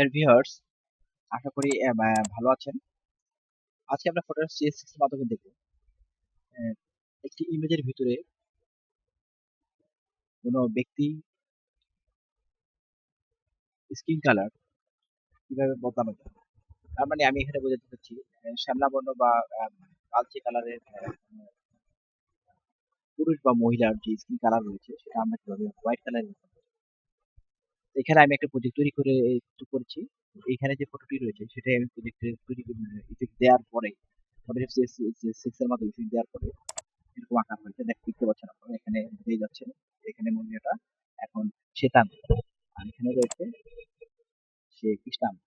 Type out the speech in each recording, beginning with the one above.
Dear viewers আশা করি ভালো আছেন। আজকে আমরা ফটো সিএসএস এর মাধ্যমে দেখব। একটি ইমেজের ভিতরে কোনো ব্যক্তি স্কিন কালার কীভাবে বদলানো যায়। তার মানে আমি এখানে বোঝাতে চাচ্ছি শ্যামলা বর্ণ বা কালচে কালারের পুরুষ বা মহিলার যে স্কিন কালার রয়েছে, সেটা আমরা কীভাবে হোয়াইট কালারের এখানে আমি একটা প্রজেক্ট তৈরি করে করেছি। এখানে যে ফটোটি রয়েছে, সেটাই আমি প্রজেক্টের তৈরি ইফেক্ট দেওয়ার পরে ফটো সিক্স এর মাধ্যমে ইফেক্ট দেওয়ার পরে, এরকম আকার হয়েছে। দেখ, দেখতে পাচ্ছেন আপনারা, এখানে বুঝতেই যাচ্ছে। এখানে মহিলাটা এখন শ্বেতাঙ্গ আর এখানে রয়েছে সে কৃষ্ণাঙ্গ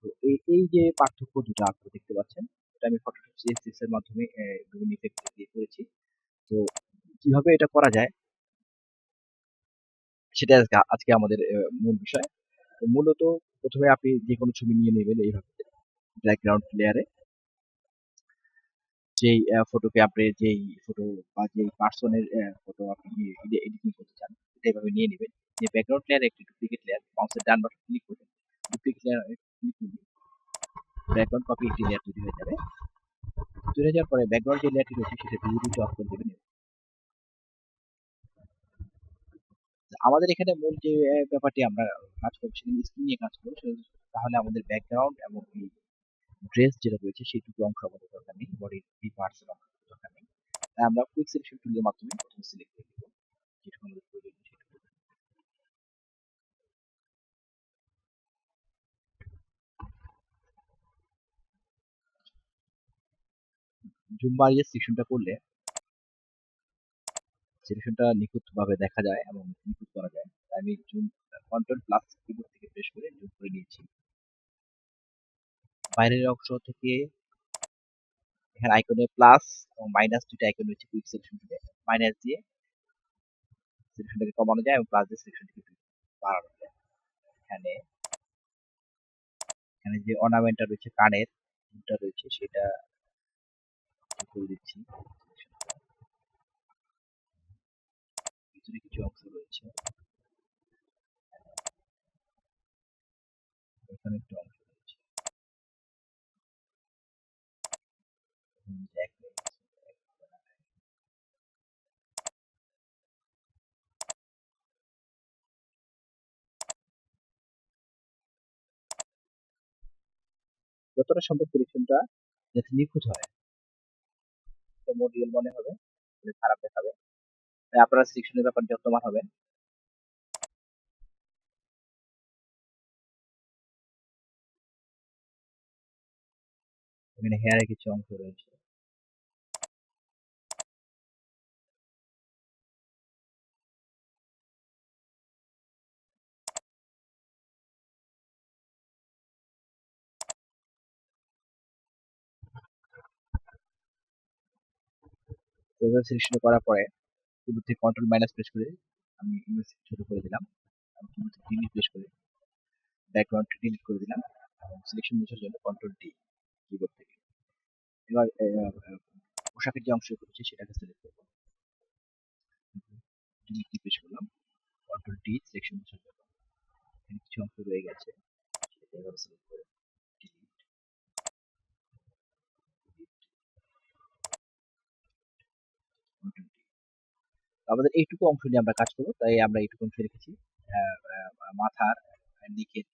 তো এই এই যে পার্থক্য দুটো আপনারা দেখতে পাচ্ছেন? এটা আমি ফটোশপ সিএসএস এর মাধ্যমে বিভিন্ন ইফেক্ট দিয়ে করেছি। তো কীভাবে এটা করা যায়? সেটা আজকে আমাদের মূল বিষয়। তো মূলত প্রথমে আপনি যে কোনো ছবি নিয়ে নেবেন এইভাবে। ব্যাকগ্রাউন্ড লেয়ারে যেই ফটোকে আপনি যেই ফটো বা যেই পার্সনের ফটো আপনি এডিটিং করতে চান, সেটা এইভাবে নিয়ে নেবেন। যে ব্যাকগ্রাউন্ড লেয়ার একটি ডুপ্লিকেট লেয়ার মাউসের ডান বাটন ক্লিক করবেন। ডুপ্লিকেট লেয়ার ক্লিক করবেন ব্যাকগ্রাউন্ড কপি একটি লেয়ার তৈরি হয়ে যাবে। তৈরি হয়ে যাওয়ার পরে ব্যাকগ্রাউন্ড যে লেয়ারটি রয়েছে, সেটা ভিজিবিলিটি অফ করে দেবেন। আমাদের এখানে মূল যে ব্যাপারটি আমরা কাজ করব সেখানে স্ক্রিন নিয়ে কাজ করব তাহলে আমাদের ব্যাকগ্রাউন্ড এবং ড্রেস যেটা রয়েছে সেইটুকু অংশ আমাদের দরকার নেই বডির এই পার্টস এর অংশ দরকার নেই। তাই আমরা কুইক সিলেকশন টুলের মাধ্যমে প্রথমে সিলেক্ট করে দিব যেটুকু আমাদের প্রয়োজন সেটুকু। জুম বাড়িয়ে সিলেকশনটা করলে সিলেকশনটা নিখুঁতভাবে দেখা যায় এবং নিখুঁত করা যায় তাই আমি জুম কন্ট্রোল প্লাস কিবোর্ড থেকে প্রেস করে জুম করে নিয়েছি। বাইরের অংশ থেকে এখানে আইকনে প্লাস এবং মাইনাস দুইটা আইকন রয়েছে কুইক সিলেকশন টুলে মাইনাস দিয়ে সিলেকশনটাকে কমানো যায় এবং প্লাস দিয়ে সিলেকশনটাকে বাড়ানো যায়। এখানে এখানে যে অর্নামেন্টটা রয়েছে কানের দুটা রয়েছে সেটা করে দিচ্ছি। ভিতরে কিছু অংশ রয়েছে। এখানে একটু অংশ রয়েছে যতটা সম্ভব সিলেকশনটা যাতে নিখুঁত হয়। মডিউল মনে হবে খারাপ দেখাবে। আপনারা সিলেকশনের ব্যাপারে যত্নবান হবেন এখানে হেয়ারের কিছু অংশ রয়েছে। তো সিলেকশন করার পরে কিবোর্ড কন্ট্রোল মাইনাস প্রেস করে আমি ইমেজ ছোট করে দিলাম থেকে ডিলিট প্রেস করে ব্যাকগ্রাউন্ড ডিলিট করে দিলাম। এবং সিলেকশন মোছার জন্য কন্ট্রোল ডি কিবোর্ড থেকে। এবার পোশাকের যে অংশ রয়েছে সেটাকে সিলেক্ট করব ডিলিট প্রেস করলাম কন্ট্রোল ডি সিলেকশন মোছার জন্য। এখানে কিছু অংশ রয়ে গেছে সেটা এভাবে সিলেক্ট করে আমাদের এইটুকু অংশ নিয়ে আমরা কাজ করব তাই আমরা এইটুকু অংশ রেখেছি। আহ, আহ, মাথার নিকের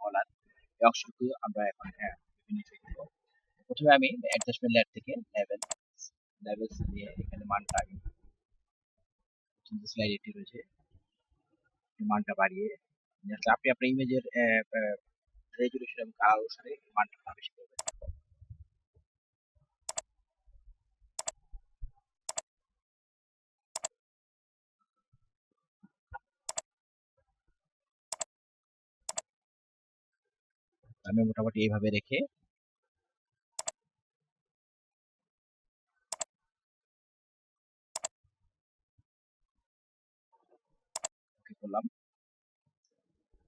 গলার এই অংশটুকু আমরা এখন হ্যাঁ, বিভিন্ন। প্রথমে আমি অ্যাডজাস্টমেন্ট লেয়ার থেকে লেভেল লেভেলস দিয়ে এখানে মানটা আমি স্লাইড এটি রয়েছে এই মানটা বাড়িয়ে নিয়ে আসলে আপনি আপনার ইমেজের রেজুলেশন এবং কালার অনুসারে এই মানটা বেশি করবেন আমি মোটামুটি এইভাবে রেখে করলাম।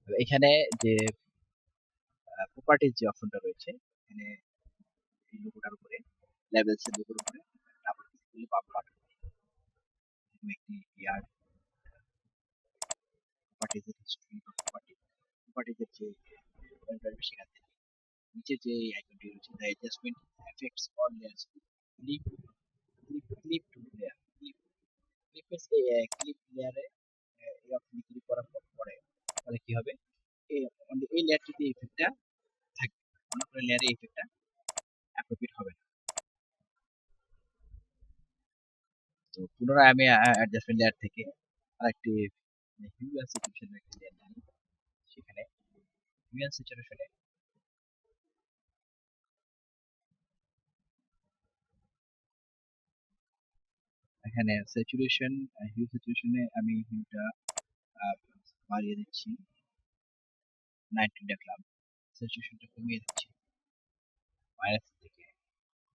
এখানে যে প্রপার্টিজ যে অপশনটা রয়েছে, এখানে এই লোগোটার উপরে লেভেলস এর লোগোর উপরে ডাবল ক্লিক করলে বাম বাটন একটি ইয়ার প্রপার্টিজ এর হিস্ট্রি বা প্রপার্টি প্রপার্টিজ যে পয়েন্ট আসবে সেখান থেকে। নিচে যে আইকনটি রয়েছে the adjustment effects on layers clip clip clip to layer clip ক্লিপের clip লেয়ারে পর তাহলে কি হবে? এই এই লেয়ারটিতে ইফেক্টটা থাকবে। অন্য কোনো লেয়ারে ইফেক্টটা অ্যাপ্রোপ্রিয়েট হবে না। তো পুনরায় আমি অ্যাডজাস্টমেন্ট লেয়ার থেকে আরেকটি হিউম্যান লেয়ার সেখানে সিচুয়েশনে এখানে স্যাচুরেশন হিউ স্যাচুরেশনে আমি হিউটা বাড়িয়ে দিচ্ছি। নাইনটিন রাখলাম স্যাচুরেশনটা কমিয়ে দিচ্ছি। মাইনাস থেকে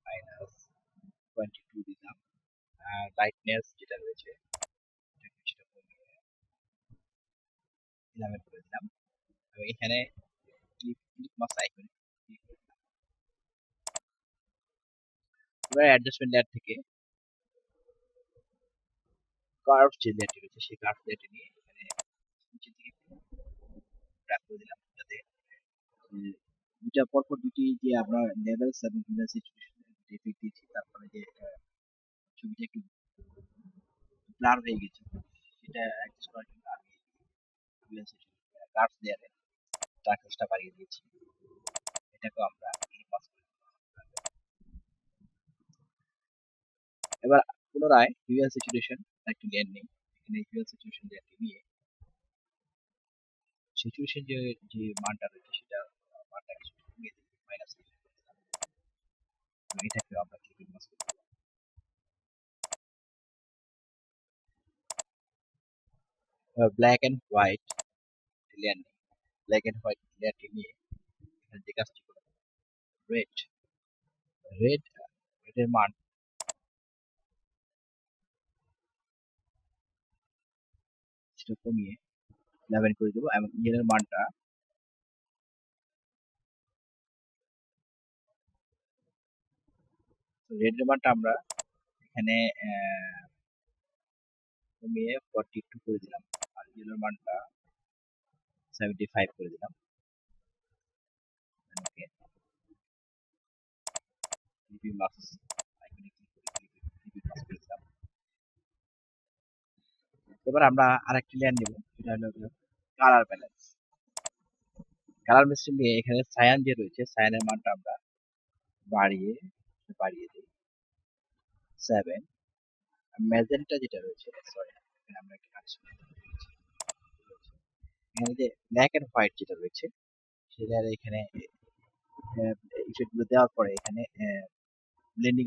মাইনাস টোয়েন্টি টু দিলাম লাইটনেস যেটা রয়েছে সেটা কমিয়ে করে দিলাম। এবং এখানে ক্লিক এবার অ্যাডজাস্টমেন্ট লেয়ার থেকে কার্ভ যে লেয়ারটি রয়েছে, সেই কার্ভ লেয়ারটি নিয়ে এখানে নিচের দিকে ড্র্যাগ করে দিলাম, যাতে যে দুইটা পরপর দুটি যে আমরা লেভেলস এবং হিউম্যান সিচুয়েশন এফেক্ট দিয়েছি, তারপরে যে ছবিটা একটু ব্লার হয়ে গেছে, সেটা অ্যাডজাস্ট করার জন্য আমি হিউম্যান সিচুয়েশন কার্ভ লেয়ারে ট্রান্সটা বাড়িয়ে দিয়েছি। এটাকেও আমরা পাস করে দিলাম। এবার পুনরায় হিউম্যান সিচুয়েশন একটি লেয়ার নেই এখানে হিউম্যান সিচুয়েশন লেয়ারটি নিয়ে সিচুয়েশন যে যে মানটা রয়েছে সেটা আহ, মানটা কিছু কমিয়ে দিই মাইনাস এটাকে আমরা ক্লিপিং মাস করব ব্ল্যাক এন্ড হোয়াইট লেয়ার নেই। ব্ল্যাক এন্ড হোয়াইট লেয়ারটি নিয়ে এখানে যে কাজটি করব রেড রেড রেডের মান সেটা কমিয়ে ইলেভেন করে দেবো এবং ইয়ের মানটা রেডের মানটা আমরা এখানে কমিয়ে ফর্টি টু করে দিলাম। আর ইয়েলোর মানটা সেভেন্টি ফাইভ করে দিলাম। ওকে মার্কস আইকনে ক্লিক করে লিপি মার্কস করে দিলাম এবার আমরা আরেকটি লেয়ার নেব, সেটা হলো কালার ব্যালেন্স কালার মেশিন নিয়ে এখানে সায়ান যে রয়েছে সায়ানের মানটা আমরা বাড়িয়ে বাড়িয়ে দিই। সেভেন ম্যাজেন্টা যেটা রয়েছে সরি আমরা কাজ এখানে যে ব্ল্যাক এন্ড হোয়াইট যেটা রয়েছে, সেটা এখানে দেওয়ার পরে এখানে ব্লেন্ডিং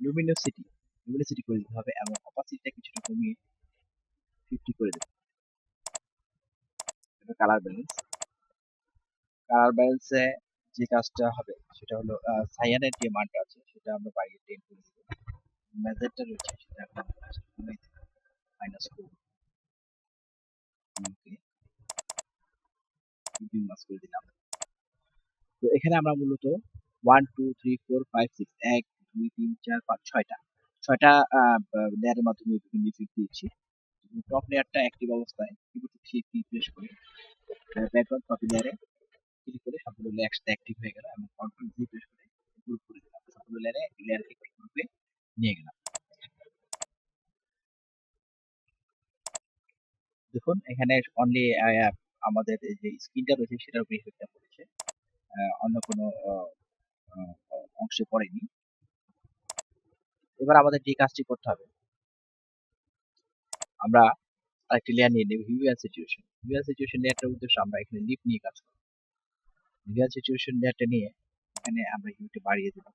লুমিনোসিটি লুমিনোসিটি করে দিতে হবে এবং অপাসিটিটা কিছুটা কমিয়ে ফিফটি করে দেবে এটা কালার ব্যালেন্স কালার ব্যালেন্সে যে কাজটা হবে, সেটা হলো সাইয়ানের যে মানটা আছে, সেটা আমরা বাড়িয়ে টেন করে দেবো। ম্যাজেন্টা রয়েছে, সেটা মাইনাস মাস করে দিলাম। তো এখানে আমরা মূলত one two three four five six এক, দুই, তিন, চার, পাঁচ, ছয়টা। ছয়টা লেয়ারের মাধ্যমে বিভিন্ন দিয়েছি। টপ লেয়ারটা অ্যাক্টিভ অবস্থায় প্রেস করে। ব্যাকগ্রাউন্ড কপি লেয়ারে ক্লিক করে সবগুলো লেয়ার একসাথে অ্যাক্টিভ হয়ে গেল এবং কন্ট্রোল জি প্রেস করে গ্রুপ করে দিলাম। সবগুলো লেয়ারে লেয়ারকে একটি গ্রুপে নিয়ে গেলাম। দেখুন, এখানে অনলি আমাদের যে স্ক্রিনটা রয়েছে সেটার উপরে ইফেক্টটা পড়েছে। অন্য কোনো অংশে পড়েনি। এবার আমাদের যে কাজটি করতে হবে আমরা আরেকটি লেয়ার নিয়ে নেব হিউম্যান সিচুয়েশন হিউম্যান সিচুয়েশন লেয়ারটার উদ্দেশ্যে আমরা এখানে লিপ নিয়ে কাজ করব। হিউম্যান সিচুয়েশন লেয়ারটা নিয়ে এখানে আমরা হিউটা বাড়িয়ে দেব।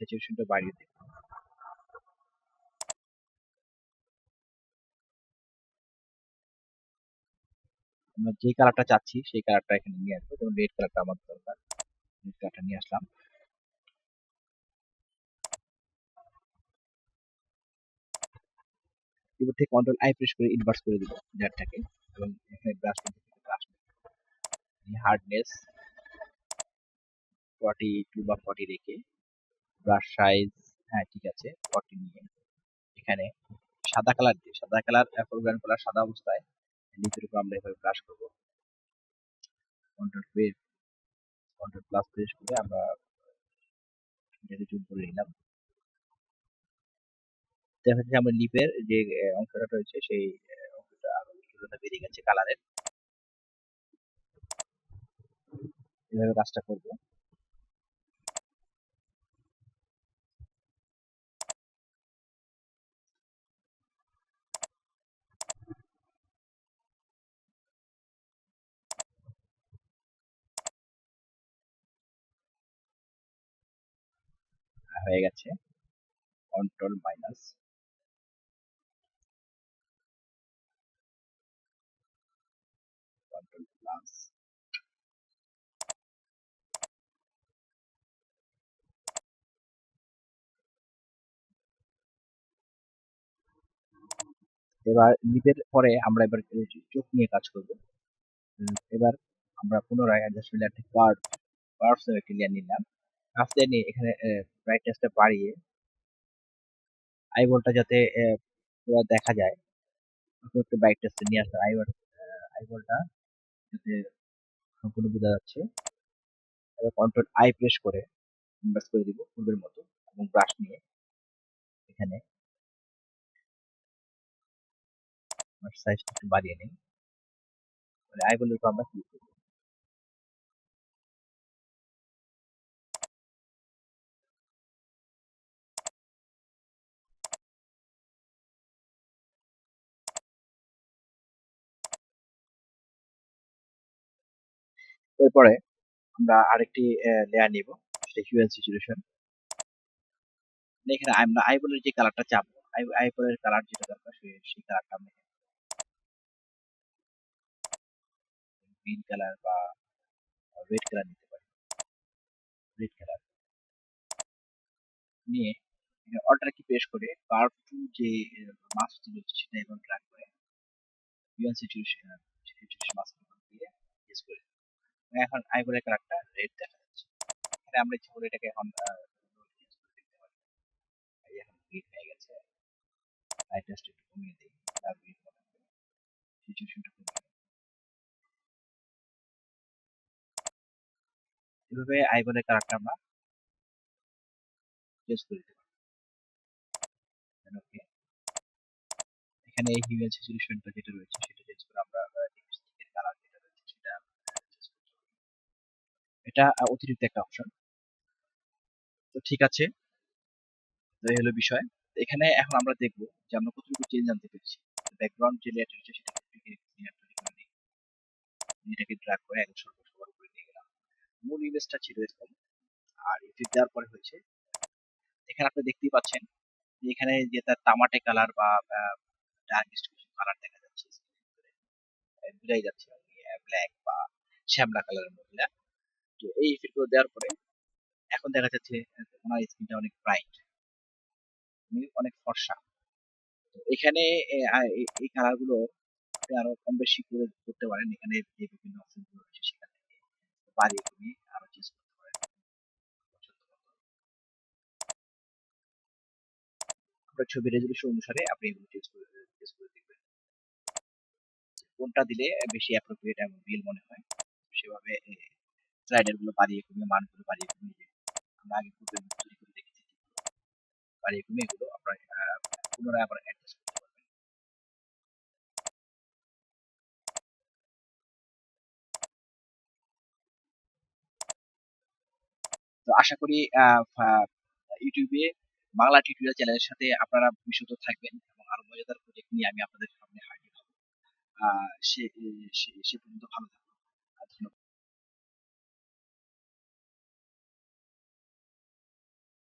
সিচুয়েশনটা বাড়িয়ে দেব। আমরা যে কালারটা চাচ্ছি, সেই কালারটা এখানে নিয়ে আসব। যেমন রেড কালারটা আমাদের দরকার। রেড কালারটা নিয়ে আসলাম। কিবোর্ড থেকে কন্ট্রোল আই প্রেস করে ইনভার্স করে দিব লেয়ারটাকে এবং এখানে brush brush hardness forty two বা ফর্টি রেখে ব্রাশ সাইজ হ্যাঁ ঠিক আছে ফর্টি নিয়ে এখানে সাদা কালার দিয়ে, সাদা কালার ফোরগ্রাউন্ড কালার সাদা অবস্থায় লিপের উপর আমরা এভাবে ব্রাশ করব। Control press control plus press করে আমরা এটাকে জুম করে নিলাম। দেখা যাচ্ছে আমরা লিপের যে অংশটা রয়েছে, সেই অংশটা আরও কিছুটা বেরিয়ে গেছে কালারের এভাবে কাজটা করব। হয়ে গেছে। কন্ট্রোল মাইনাস কন্ট্রোল এবার লিপের পরে আমরা এবার চোখ নিয়ে কাজ করব। এবার আমরা পুনরায় অ্যাডজাস্টমেন্ট একটা কার্ভ কার্ভস একটা নিয়ে নিলাম। কার্ভস নিয়ে এখানে ব্রাইটনেসটা বাড়িয়ে আইবলটা যাতে পুরো দেখা যায় একটু ব্রাইটনেসটা নিয়ে আসতে আইবল আইবলটা যাতে সম্পূর্ণ বোঝা যাচ্ছে। এবার কন্ট্রোল আই প্রেস করে ইনভার্স করে দিব পূর্বের মতো এবং ব্রাশ নিয়ে এখানে সাইজটা একটু বাড়িয়ে নিই। মানে আইবলের উপর আমরা ক্লিক করব? এরপরে আমরা আরেকটি লেয়ার নিব, সেটা হিউম্যান সিচুয়েশন এখানে আমরা আইবলের যে কালারটা চাপবো আইবলের কালার যেটা দরকার সেই সেই কালারটা আমরা গ্রিন কালার বা রেড কালার নিতে পারি। রেড কালার নিয়ে অল্টার কি প্রেস করে কার্ভ টু যে মাস্ক রয়েছে, সেটা এবং ট্র্যাক করে হিউম্যান সিচুয়েশন সিচুয়েশন মাস্ক দিয়ে ইউজ করে এখন আইবলের কালারটা রেড দেখা যাচ্ছে। এখানে আমরা ইচ্ছা করে এটাকে এখন দেখতে পারি এই এখন হয়ে গেছে। একটু কমিয়ে দিই তার মনে সিচুয়েশনটা কমিয়ে এভাবে আইবলের কালারটা আমরা করে দিতে পারি এখানে এই হিউম্যান সিচুয়েশনটা যেটা রয়েছে, সেটা চেঞ্জ করে আমরা লিপস্টিকের কালার যেটা রয়েছে সেটা চেঞ্জ করতে পারি এটা অতিরিক্ত একটা অপশন তো ঠিক আছে। এই হলো বিষয়। এখানে এখন আমরা দেখব যে আমরা কতটুকু চেঞ্জ আনতে পেরেছি। ব্যাকগ্রাউন্ড যে লেয়ারটা রয়েছে সেটা করে এটাকে ড্র্যাগ করে একদম সর্ব সবার উপরে নিয়ে গেলাম। মূল ইমেজটা ছিল এরকম। আর ইফেক্ট দেওয়ার পরে হয়েছে, এখানে আপনি দেখতেই পাচ্ছেন যে এখানে যে তার তামাটে কালার বা ডার্কেস্ট কিছু কালার দেখা যাচ্ছে। বোঝাই যাচ্ছে। ব্ল্যাক বা শ্যামলা কালারের মহিলা এই ইফেক্টগুলো দেওয়ার পরে এখন দেখা যাচ্ছে, ওনার স্কিনটা অনেক ব্রাইট অনেক ফর্সা। তো এখানে এই- এই কালারগুলো আপনি আরও কম বেশি করে করতে পারেন। এখানে যে বিভিন্ন অপশনগুলো রয়েছে সেখান থেকে বাড়িয়ে কমিয়ে আরও চেঞ্জ করতে পারেন। ছবি রেজলিউশন অনুসারে আপনি এগুলো চেঞ্জ করে চেঞ্জ করে দেখবেন। কোনটা দিলে বেশি অ্যাপ্রোপ্রিয়েট এবং রিয়েল মনে হয়, সেভাবে স্লাইডারগুলো বাড়িয়ে কমিয়ে, মানগুলো বাড়িয়ে কমিয়ে আমরা আগে পূর্বে তৈরি করে দেখেছি বাড়িয়ে কমিয়ে এগুলো আপনার পুনরায় আবার অ্যাডজাস্ট করতে পারবেন। তো আশা করি ইউটিউবে বাংলা টিউটোরিয়াল চ্যানেলের সাথে আপনারা বিশুদ্ধ থাকবেন এবং আরও মজাদার প্রজেক্ট নিয়ে আমি আপনাদের সামনে হাজির হব। সে সে পর্যন্ত ভালো থাকবেন